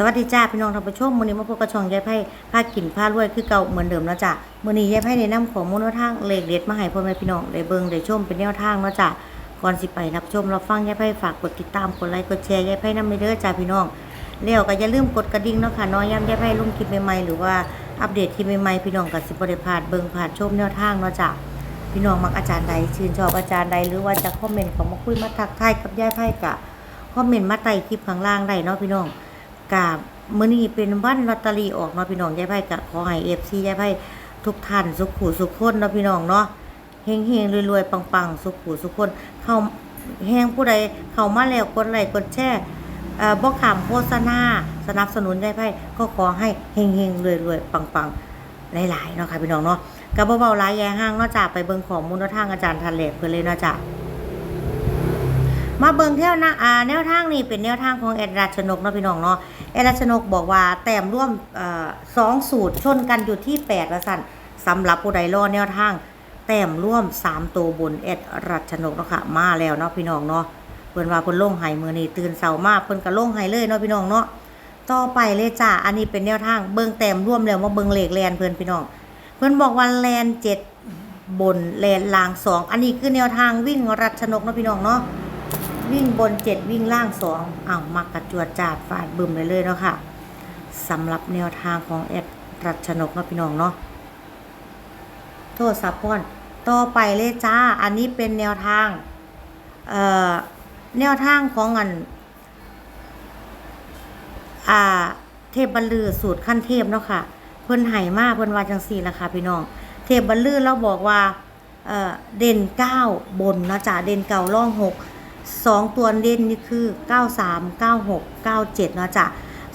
สวัสดีจ้าพี่น้องท่านผู้ชมมื้อนี้มาพบกับช่องยายไพ่พากินพารวยคือเก่าเหมือนเดิมแล้วจ้ะมื้อนี้ยายไพ่ได้นำของมูลทางเลขเด็ดมาให้พ่อแม่พี่น้องได้เบิ่งได้ชมเป็นแนวทางเนาะจ้ะก่อนสิไปรับชมรับฟังยายไพ่ฝากกดติดตามกดไลค์กดแชร์ยายไพ่นำไปเด้อจ้าพี่น้องแล้วก็อย่าลืมกดกระดิ่งเนาะค่ะน้อยย้ำยายไพ่ลงคลิปใหม่ๆหรือว่าอัปเดตคลิปใหม่ๆพี่น้องก็สิบ่ได้พาดเบิ่งพลาดชมแนวทางเนาะจ้ะพี่น้องมักอาจารย์ใดชื่นชอบอาจารย์ใดหรือว่าจะคอมเมนต์ข้ามาคุยมาทักทายกับยายไพ่กะคอมเมนต์มาใต้คลิปข้างล่างได้เนาะพี่น้อง กับมื้อนี้เป็นวันลอตเตอรี่ออกเนาะพี่น้องยายไพ่กะขอให้ FC ยายไพ่ทุกท่านสุขหูสุขคนเนาะพี่น้องเนาะเฮงๆรวยๆปังๆ สุขหูสุขคนเข้าแฮงผู้ใดเข้ามาแล้วกดไลค์กดแชร์เอ่บ่ขามโฆษณาสนับสนุนยายไพ่ก็ขอให้เฮงๆรวยๆปังๆหลายๆเนาะค่ะพี่น้องเนาะก็บ่เบาหลายแย่ห้างนาะจ้ะไปเบิ่งข้อมูลทางอาจารย์ทันแลเพิ่นเลยนาะจ้ะมาเบิ่งเที่ยวนะแนวทางนี้เป็นแนวทางของแอดราชนกเนาะพี่น้องเนาะ แอราชนกบอกว่าแต้มร่วมอสองสูตรชนกันอยู่ที่8ละสันสำหรับผู้ใดรอแนวทาง แต้มร่วม 3 ตัวบนแอดรัชนกเนาะค่ะมาแล้วเนาะพี่น้องเนาะเพิ่นว่าเพิ่นลงไห้มือนี้ตื่นเช้ามาเพิ่นก็ลงไห้เลยเนาะพี่น้องเนาะต่อไปเลยจ้าอันนี้เป็นแนวทางเบิ่งแต้มร่วมแล้วมาเบิ่งเลขแลนเพิ่นพี่น้อง เพิ่นบอกว่าแลนเจ็ดบนแลนลางสองอันนี้คือแนวทางวิ่งรัชนกเนาะพี่น้องเนาะ วิ่งบนเจ็ดวิ่งล่างสองอ้าวมักกระจวดจาดฟาดบึมเลยเลยเนาะค่ะสำหรับแนวทางของแอดรัชนกเนาะพี่น้องเนาะโทษสับพ่อนต่อไปเลยจ้า อันนี้เป็นแนวทาง เอ่อ แนวทางของอัน อ่า เทพบรรลือสูตรขั้นเทพเนาะค่ะ เพิ่นไห่มากเพิ่นว่าจังซี่ละค่ะพี่น้อง เทพบรรลือเราบอกว่า เอ่อ เด่นเก้าบนเนาะจ้ะเด่นเก่าร่องหก สองตัวเด่นนี่คือ 93 96 97เนาะจ้ะ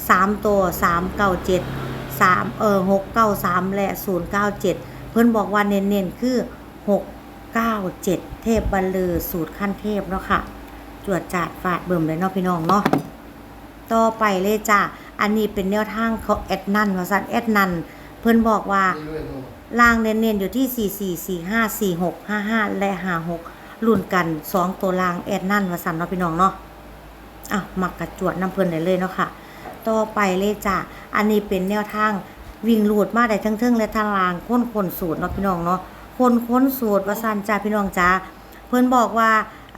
สามตัว 397 3เออ693 และ 097 เพิ่นบอกว่าเน้นๆ คือ 697 เทพบรรลือสูตรขั้นเทพเนาะค่ะ จวดจาดฟาดเบิ่มเลยเนาะพี่น้องเนาะต่อไปเลยจ้ะ อันนี้เป็นแนวทางเขาแอดนันว่าซั่นแอดนันเพิ่นบอกว่าล่างเน้นๆ อยู่ที่ 44 45 46 55 และ 56 รุ่นกัน2ตัวล่างแอดนั่นวาสันเนาะพี่น้องเนาะอะมักกระจวดน้ำเพลินได้เลยเนาะค่ะ ต่อไปเลยจ้ะอันนี้เป็นแนวทางวิ่งลูดมาได้ทั้งเทิงและทางล่างค้นคนสูตรเนาะพี่น้องเนาะคนค้นสูตรว่าสันจ้าพี่น้องจ้าเพิ่นบอกว่า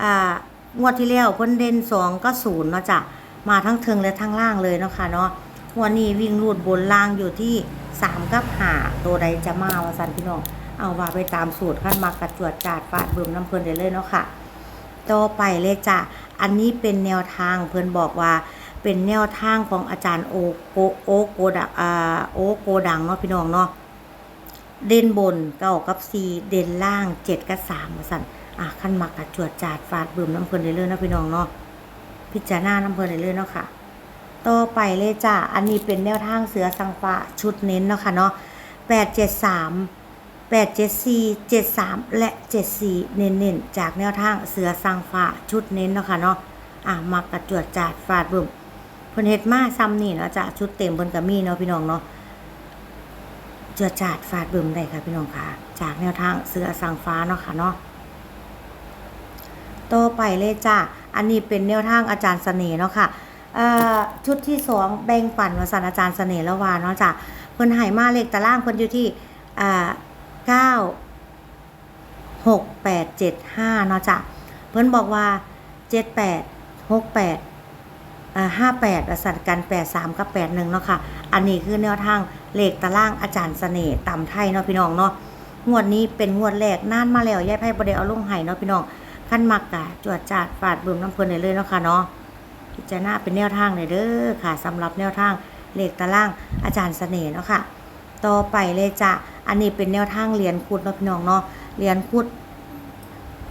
อ่างวดที่แล้วเพิ่นเด่น2ก็0เนาะจ้ะมาทั้งเทิงและทั้งล่างเลยเนาะค่ะเนาะวันนี้วิ่งรูดบนล่างอยู่ที่สามกับหาตัวใดจะมาวาสันพี่น้อง เอาว่าไปตามสูตรขั้นมากระจวดจาดฟาดเบิ่มน้ำเพลินได้เลยเนาะค่ะ ต่อไปเลยจ้ะ อันนี้เป็นแนวทางเพิ่นบอกว่า เป็นแนวทางของอาจารย์โอโกโอโกดักอ่าโอโกดังเนาะพี่น้องเนาะ เด่นบนเก้ากับสี่เด่นล่างเจ็ดกับสามว่าสั่นอะขั้นมากระจวดจาดฟาดเบิ่มน้ำเพลินได้เลยเนาะพี่น้องเนาะ พิจารณาน้ำเพลินได้เลยเนาะค่ะต่อไปเลยจ้ะ อันนี้เป็นแนวทางเสือสังฟ้าชุดเน้นเนาะค่ะเนาะแปดเจ็ดสาม แปดเจ็ดสี่เจ็ดสามและเจ็ดสี่เน้นๆ จากแนวทางเสือสังฟาชุดเน้นเนาะค่ะเนาะอะมากระจวดจาดฟาดบึมเพิ่นเฮ็ดมาซ้ำนี่เนาะจ้ะชุดเต็มเพิ่นก็มีเนาะพี่น้องเนาะจวดจาดฟาดบึมได้ค่ะพี่น้องค่ะ จากแนวทางเสือสังฟ้าเนาะค่ะเนาะต่อไปเลยจ้ะอันนี้เป็นแนวทางอาจารย์เสน่ห์เนาะค่ะเอ่อชุดที่สองแบ่งปันวสันอาจารย์เสน่ห์ละวาเนาะจ้ะเพิ่นให้มาเลขตารางเพิ่นอยู่ที่อ่า เก้าหกแปดเจ็ดห้าเนาะจ้ะเพิ่นบอกว่าเจ็ดแปดหกแปดห้าแปดสันกันแปดสามกับแปดหนึ่งเนาะค่ะ อันนี้คือแนวทางเลขตารางอาจารย์เสน่ห์ตำไทยเนาะพี่น้องเนาะงวดนี้เป็นงวดแรกน่านมาแล้วยายไพ่บ่ได้เอาลงให้เนาะพี่น้องขั้นมักกะจวดจาดฟาดเบิ่มน้ำเพลินเลยเนาะค่ะเนาะพิจารณาเป็นแนวทางเลยเด้อค่ะสำหรับแนวทางเลขตารางอาจารย์เสน่ห์เนาะค่ะ ต่อไปเลยจ้ะ อันนี้เป็นแนวทางเหรียญคุดเนาะพี่น้องเนาะเหรียญคุด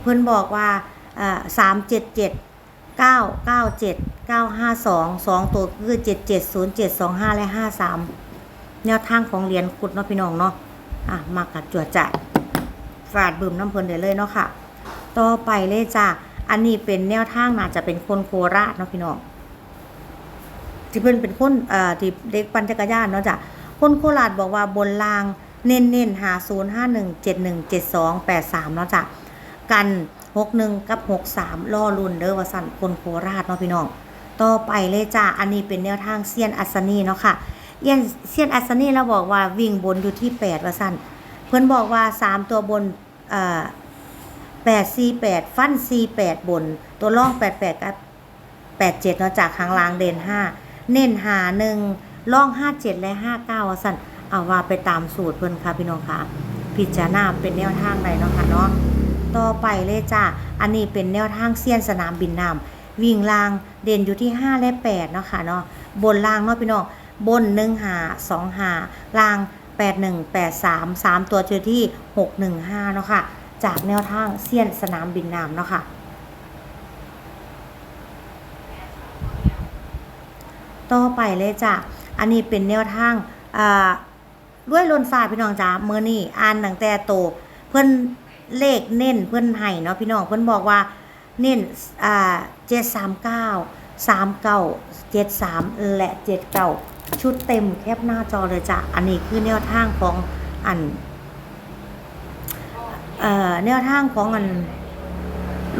เพื่อนบอกว่าสามเจ็ดเจ็ดเก้าเก้าเจ็ดเก้าห้าสองสองตัวคือเจ็ดเจ็ดศูนย์เจ็ดสองห้าและห้าสามแนวทางของเหรียญคุดเนาะพี่น้องเนาะอะมากัดจวดจ่ายฝาดบึมน้ำเพลินได้เลยเนาะค่ะ ต่อไปเลยจ้ะอันนี้เป็นแนวทางน่าจะเป็นคนโคราชเนาะพี่น้องที่เพิ่นเป็นคนเอ่อที่เด็กปั่นจักรยานเนาะจ้ะคนโคราชบอกว่าบนราง เน้นเน้นหาศูนย์ห้าหนึ่งเจ็ดหนึ่งเจ็ดสองแปดสามเนาะจ้ะกันหกหนึ่งกับหกสามล่อรุ่นเด้อว่าสั่นคนโคราชเนาะพี่น้องต่อไปเลยจ้าอันนี้เป็นแนวทางเซียนอัศนีเนาะค่ะเยนเซียนอัศนีเราบอกว่าวิ่งบนอยู่ที่8ว่าสั้นเพิ่อนบอกว่า3ตัวบนเอ่อ8 4 8ฟัน4 8บน ตัวล่อง8 8กับ8 7เจ็ดเนาะจากข้างล่างเด่น5เน้นหา1ล่อง5 7และ5 9ว่าสั้น เอาว่าไปตามสูตรเพิ่นค่ะพี่น้องค่ะ พิจารณาเป็นแนวทางใดเนาะค่ะเนาะต่อไปเลยจ้าอันนี้เป็นแนวทางเซียนสนามบินน้ำวิ่งลางเด่นอยู่ที่ 5 และ8เนาะค่ะเนาะบนล่างเนาะพี่น้องบน1หา2หาล่าง8 1 8 3 3ตัวเจอที่6 1 5เนาะค่ะ จากแนวทางเซียนสนามบินน้ำเนาะค่ะ ต่อไปเลยจ้ะ อันนี้เป็นแนวทางอ่า ด้วยลนฟ้าพี่น้องจ้าเมื่อนี่อ่านตั้งแต่โต เพิ่อนเลขเน้นเพิ่อนให้เนาะพี่น้องเพิ่อนบอกว่าเน้นอ่า739 39 73และ79ชุดเต็มแคบหน้าจอเลยจ้ะอันนี้คือแนวทางของอันเอ่อแนวทางของอัน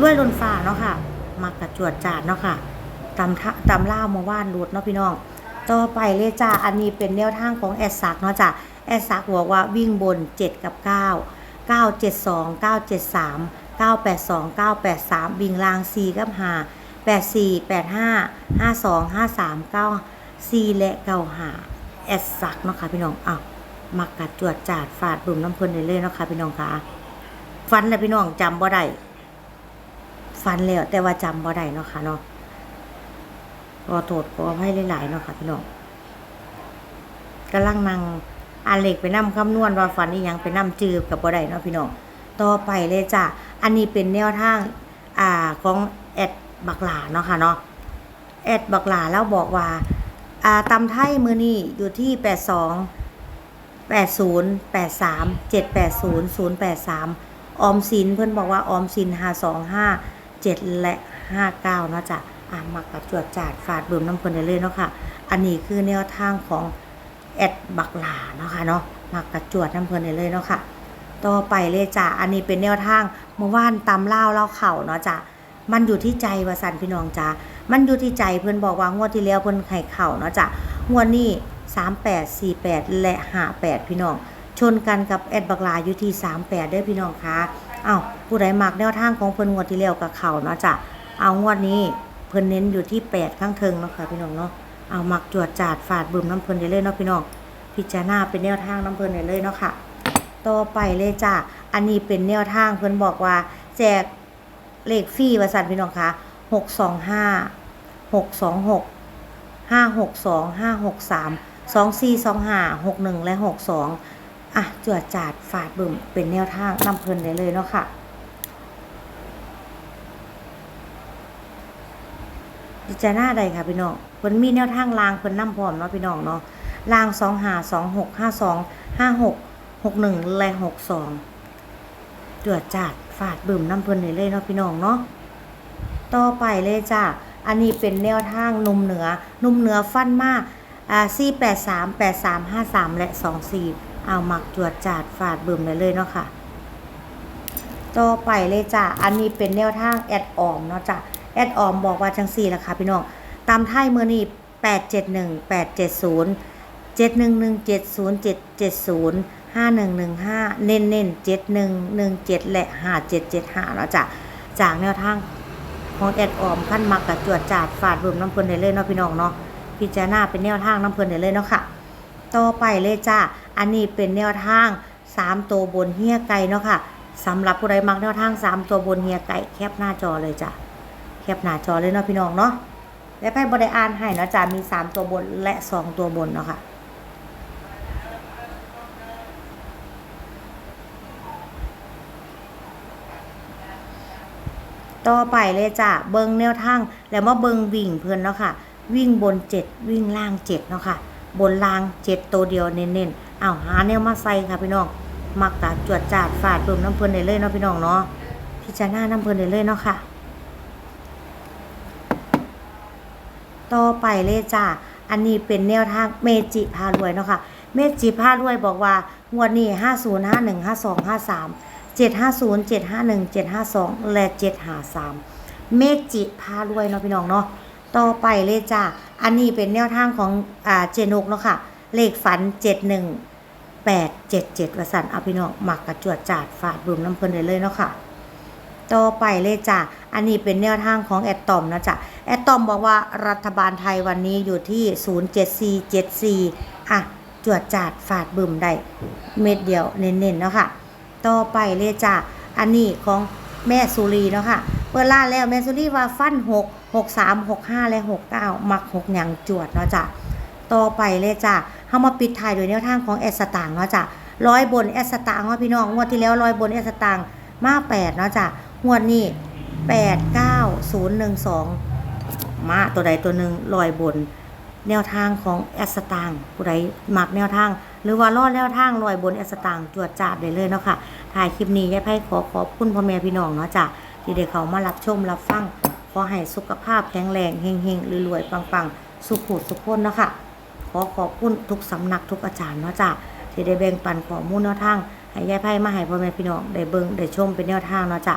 รวยลนฟ้าเนาะค่ะมักระจวดจาดเนาะค่ะตำทะตำล่ามาว่านรูดเนาะพี่น้อง ต่อไปเลยจ้าอันนี้เป็นแนวทางของแอดซักเนาะจ้ะแอดซักบอกว่าวิ่งบน 7 กับ 9 972 973 982 983วิ่งล่าง 4 กับ 5 84 85 52 53 94และ95แอดซักเนาะค่ะพี่น้องอ้าวมักกัดจวดจาดฟาดบุ่มน้ำเพลินเลยเลยๆเนาะค่ะพี่น้องค่ะฟันเลยพี่น้องจำบ่ได้ฟันแล้วแต่ว่าจำบ่ได้เนาะค่ะเนาะ ขอโทษขอให้หลายๆเนาะค่ะพี่น้องกำลังนั่งอ่านเลขไปนำคำนวณว่าฝันอีหยังไปนำจือกับบ่ได้เนาะพี่น้องต่อไปเลยจ้ะอันนี้เป็นแนวทางอ่าของแอดบักหลาเนาะค่ะเนาะแอดบักหลาแล้วบอกว่าอ่าตำไทยมือนี่อยู่ที่82 80 83 780 083ออมสินเพิ่อนบอกว่าออมสิน525 7และ59เนาะจ้ะ อะมักกับจวดจาดฝาดเบิ่มน้ำเพลินได้เลยเนาะค่ะ อันนี้คือแนวทางของแอดบักหลาเนาะค่ะเนาะหมักกับจวดน้ำเพลินได้เลยเนาะค่ะ ต่อไปเลยจ้ะอันนี้เป็นแนวทางเมื่อวานตำเล่าเล่าเข่าเนาะจ้ะมันอยู่ที่ใจวาสันพี่น้องจ้ะมันอยู่ที่ใจเพื่อนบอกว่างวดที่แล้วเพื่อนไข่เข่าเนาะจ้ะงวดนี้38 48แปดและ58พี่น้อง ชนกันกับแอดบักลาอยู่ที่38เด้อพี่น้องคะอ้าวผู้ใดหมักแนวทางของเพิ่นงวดที่แล้วกับเข่าเนาะจ้ะเอางวดนี้ พิ่นเน้นอยู่ที่8ข้างเทิงเนาะค่ะพี่น้องเนาะเอาหมักจวดจาดฝาดบึมน้ำเพิ่นได้เลยเนาะพี่น้องพิจารณาเป็นแนวทางน้ำเพิ่นได้เลยเนาะค่ะต่อไปเลยจ้ะอันนี้เป็นแนวทางเพิ่นบอกว่า แจกเลขฟรีว่าสันพี่น้องคะหกสองห้าหกสองหกห้าหกสองห้าหกสามสองสี่สองห้าหกหนึ่งและหกสองอะจวดจาดฝาดบึมเป็นแนวทางน้ำเพิ่นได้เลยเนาะค่ะ พิจารณาใดค่ะพี่น้องเพิ่นมีแนวทางรางเพิ่นนํพร้อมเนาะพี่น้องเนาะราง2 5 2 6 5 2 5 6 6 1และ62จวดจาดฟาดบึ้มน้ำเพิ่นนี่เลยเนาะพี่น้องเนาะต่อไปเลยจ้าอันนี้เป็นแนวทางนุ่มเหนือนุ่มเหนือฟันมากอ่า483 83 53แปดสามห้าสามและ24เอาหมักจวดจาดฟาดบึ้มได้เลยเนาะค่ะต่อไปเลยจ้ะอันนี้เป็นแนวทางแอดออมเนาะจ้ะ แอดออมบอกว่าจังสี่ละค่ะพี่น้องตามไทยเมื่อนี่แปดเจ็ดหนึ่งแปดเจ็ดศูนย์เจ็ดหนึ่งหนึ่งเจ็ดศูนย์เจ็ดเจ็ดศูนย์ห้าหนึ่งหนึ่งห้าเน้นเน้นเจ็ดหนึ่งหนึ่งเจ็ดและห้าเจ็ดเจ็ดห้าเนาะจ้ะจากแนวทางของแอดออมขั้นมักกับจวดจาดฝาดรวมน้ำเพลินได้เลยเนาะพี่น้องเนาะพิจารณาเป็นแนวทางน้ำเพลินได้เลยเนาะค่ะ ต่อไปเลยจ้าอันนี้เป็นแนวทางสามตัวบนเฮียไก่เนาะค่ะสำหรับผู้ใดมักแนวทางสามตัวบนเฮียไก่แคปหน้าจอเลยจ้ะ แคปหน้าจอเลยเนาะพี่น้องเนาะและไพ่บริอ่านให้เนาะจ้ะมี 3 ตัวบนและ 2 ตัวบนเนาะค่ะต่อไปเลยจ้ะเบิงแนวทางแล้วมาเบิงวิ่งเพื่อนเนาะค่ะ วิ่งบน7วิ่งล่าง7เนาะค่ะ บนล่าง7ตัวเดียวเน้นๆอ้าวหาแนวมาใส่ค่ะพี่น้องมักกะจวดจาดฟาดเบิ่มน้ำเพลินได้เลยเนาะพี่น้องเนาะพิจารณาน้ำเพลินได้เลยเนาะค่ะ ต่อไปเลยจ้าอันนี้เป็นแนวทางเมจิพารวยเนาะค่ะเมจิพารวยบอกว่างวดนี้50 51 52 53 750 751 752และ753เมจิพารวยเนาะพี่น้องเนาะต่อไปเลยจ้าอันนี้เป็นแนวทางของอ่าเจนกเนาะค่ะ เลขฝัน71877ว่าสั่นเอาพี่น้องมักกระจวดจาดฝาดบุ่มน้ำเพลินเลยเนาะค่ะ ต่อไปเลยจ้ะ อันนี้เป็นแนวทางของแอดตอมนะจ๊ะแอดตอมบอกว่ารัฐบาลไทยวันนี้อยู่ที่ 07474 อะ จวดจาดฝาดบึมได้ เม็ดเดียวเน้นๆเนาะค่ะ ต่อไปเลยจ้ะ อันนี้ของแม่สุรีเนาะค่ะเปิดล่าแล้วแม่สุรีว่าฟัน 6 63 65 และ 69 มัก6หยังจวดเนาะจ้ะ ต่อไปเลยจ้ะเฮามาปิดท้ายโดยแนวทางของแอดสตางเนาะจ้ะร้อยบนแอดสตางค์เนาะพี่น้องงวดที่แล้วร้อยบนแอดสตางค์มาแปดเนาะจ้ะ งวดนี้แปดเก้าศูนย์หนึ่งสองมาตัวใดตัวหนึ่งลอยบน แนวทางของแอสตางผู้ใดมักแนวทาง หรือว่ารอดแนวทางลอยบนแอสตางค์ตรวจจับได้เลยเนาะค่ะถ่ายคลิปนี้ยายไพ่ขอขอบคุณพ่อแม่พี่น้องเนาะจ้ะที่ได้เขามารับชมรับฟังขอให้สุขภาพแข็งแรงเฮงๆรวยๆปังๆ สุขุสุขคนเนาะค่ะขอขอบคุณทุกสำนักทุกอาจารย์เนาะจ้ะที่ได้แบ่งปันข้อมูลแนวทางให้ยายไพ่มาให้พ่อแม่พี่น้องได้เบิ่งได้ชมเป็นแนวทางเนาะจ้ะ